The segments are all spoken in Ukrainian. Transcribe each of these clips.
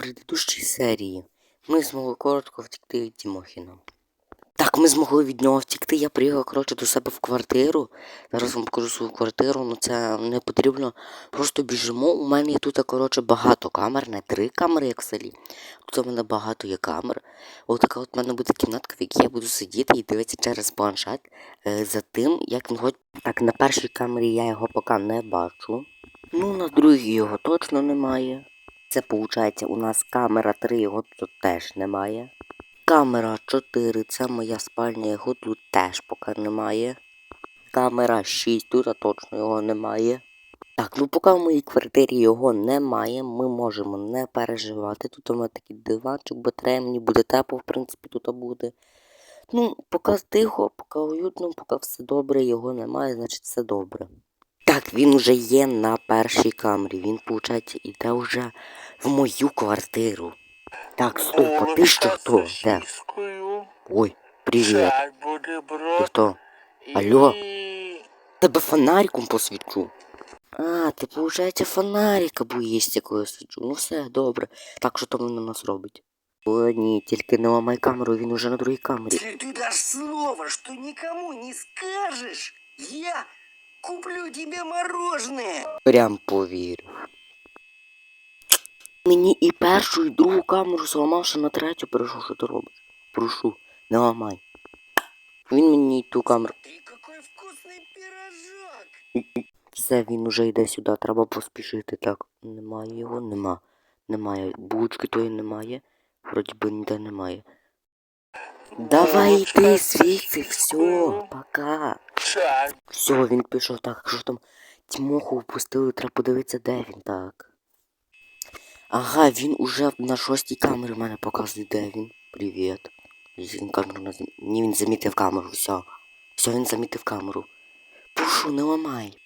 предыдущій серії ми змогли коротко втекти від Тімохіна. Так, ми змогли від нього втекти. Я приїхав, коротше, до себе в квартиру. Зараз вам покажу свою квартиру, ну це не потрібно. Просто біжимо. У мене тут, коротше, багато камер, не три камери, як в селі. Тут у мене багато є камер. Ось така от в мене буде кімнатка, в якій я буду сидіти і дивитися через планшет е, за тим, як він ходить. Так, на першій камері я його поки не бачу. Ну, на другій його точно немає. Це виходить, у нас камера 3, його тут теж немає. Камера 4, це моя спальня, його тут теж поки немає. Камера 6, тут точно його немає. Так, ну поки в моїй квартирі його немає, ми можемо не переживати. Тут у мене такий диванчик, батарея, мені буде тепло, в принципі, тут буде. Ну, поки тихо, поки уютно, поки все добре, його немає, значить все добре. Так, він вже є на першій камері. Він, виходить, іде вже в мою квартиру. Так, стоп, а ти що хто? Де? Ой, буде, Ти хто? Алло? Тебе фонариком посвічу. А, ти, виходить, фонарика боїшся, якого я свічу. Ну все, добре. Так, що там він на нас робить? О, ні, тільки не ламай камеру, він уже на другій камері. Если ты дашь слово, что никому не скажешь, я куплю тебе мороженое. Прям повірю. Мені і першу, і другу камеру зламав, ще на третю перейшов, що ти робиш. Прошу, не ламай. Він мені й ту камеру. Ты какой вкусный пирожок. Все, він уже йде сюди, треба поспішити. Так, немає його, нема. Немає. Булочки тої немає. Вроді би ніде немає. Давай йди звідси, все, пока. Все, він пішов так, що там Тімоху впустили, треба подивитися, де він так. Ага, він уже на шостій камері в мене показує, де він. Привіт. Він камеру зам- Ні, він замітив камеру, все. Все, він замітив камеру. Прошу, не ламай.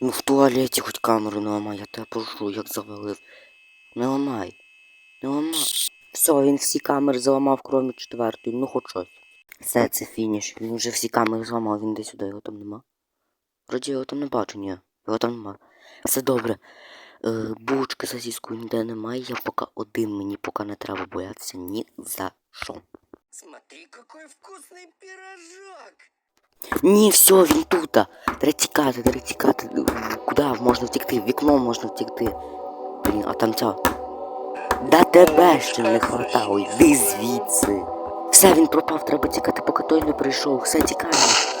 Ну в туалеті хоч камеру не ламай, я тебе прошу, як завалив. Не ламай. Не ламай. Все, він всі камери заламав, крім четвертої, ну хоч щось. Все, це фініш. Він вже всі камери зламав, він десь сюди, його там нема. Вроді його там не бачу, ні. Його там нема. Все добре. Е, булочки сосіску ніде немає, я поки один, мені поки не треба боятися ні за що. Смотри, какой вкусный пирожок. Ні, все, він тут. Треба тікати, треба тікати. Куди можна втекти? В вікно можна втекти. Блін, а там ця. Да тебе ще не хватало, йди звідси. Все, він пропав, треба тікати, поки той не прийшов. Все, тікаємо.